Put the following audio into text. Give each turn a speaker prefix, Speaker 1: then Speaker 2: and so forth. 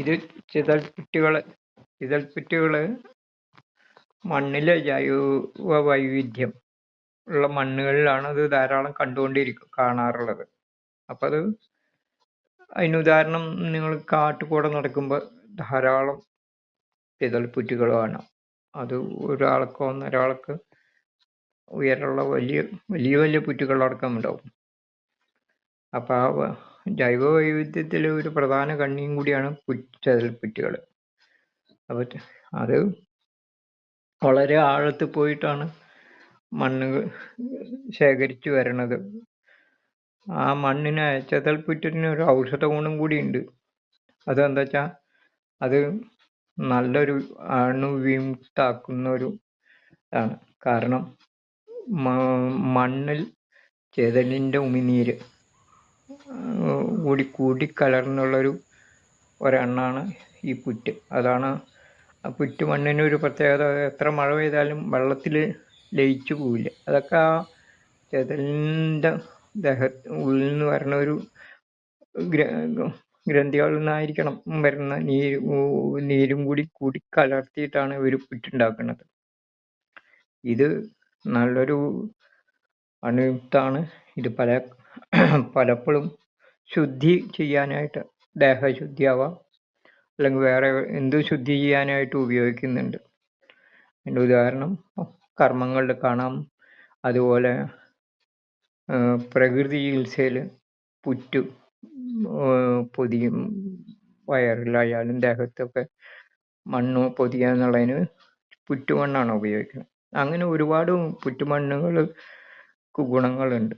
Speaker 1: ഇത് ചിതൽപ്പുറ്റുകൾ ചിതൽപ്പുറ്റുകൾ മണ്ണിലെ ജൈവ വൈവിധ്യം ഉള്ള മണ്ണുകളിലാണ് അത് ധാരാളം കണ്ടുകൊണ്ടിരിക്കും കാണാറുള്ളത്. അപ്പം അത് അതിന് ഉദാഹരണം നിങ്ങൾ കാട്ടുകൂടെ നടക്കുമ്പോൾ ധാരാളം ചിതൽപ്പുറ്റുകൾ കാണാം. അത് ഒരാൾക്കോ ഒന്നൊരാൾക്ക് ഉയരമുള്ള വലിയ വലിയ വലിയ പുറ്റുകളടക്കം ഉണ്ടാവും. അപ്പം ആ ജൈവ വൈവിധ്യത്തിലെ ഒരു പ്രധാന കണ്ണിയും കൂടിയാണ് ചിതൽപ്പുറ്റുകൾ അപ്പോൾ അത് വളരെ ആഴത്തിൽ പോയിട്ടാണ് മണ്ണ് ശേഖരിച്ചു വരണത്. ആ മണ്ണിന് ചെതൽപ്പുറ്റിന് ഒരു ഔഷധ ഗുണം കൂടിയുണ്ട്. അതെന്താ വെച്ചാൽ അത് നല്ലൊരു അണുവിമുക്താക്കുന്ന ഒരു ആണ്. കാരണം മണ്ണിൽ ചെതലിന്റെ ഉമിനീര് കൂടി കൂടിക്കലർന്നുള്ളൊരു ഒരെണ്ണാണ് ഈ പുറ്റ്. അതാണ് ആ പുറ്റ് മണ്ണിന് ഒരു പ്രത്യേകത. എത്ര മഴ പെയ്താലും വെള്ളത്തിൽ ലയിച്ചു പോവില്ല. അതൊക്കെ ആ ചെതലിന്റെ ദേഹ ഉള്ളിൽ നിന്ന് വരുന്ന ഒരു ഗ്ര- ഗ്രന്ഥികളിൽ നിന്നായിരിക്കണം വരുന്ന നീര് നീരും കൂടി കൂടി കലർത്തിയിട്ടാണ് ഇവർ പുറ്റുണ്ടാക്കുന്നത്. ഇത് നല്ലൊരു അണുയുക്താണ്. ഇത് പല പലപ്പോഴും ശുദ്ധി ചെയ്യാനായിട്ട് ദേഹശുദ്ധിയാവാം അല്ലെങ്കിൽ വേറെ എന്ത് ശുദ്ധി ചെയ്യാനായിട്ട് ഉപയോഗിക്കുന്നുണ്ട്. അതിന്റെ ഉദാഹരണം കർമ്മങ്ങളിൽ കാണാം. അതുപോലെ പ്രകൃതി ചികിത്സയിൽ പുറ്റു പൊതിയും വയറിലായാലും ദേഹത്തൊക്കെ മണ്ണ് പൊതിയുക എന്നുള്ളതിന് പുറ്റുമണ്ണാണ് ഉപയോഗിക്കുന്നത്. അങ്ങനെ ഒരുപാട് പുറ്റുമണ്ണുകൾക്ക് ഗുണങ്ങളുണ്ട്.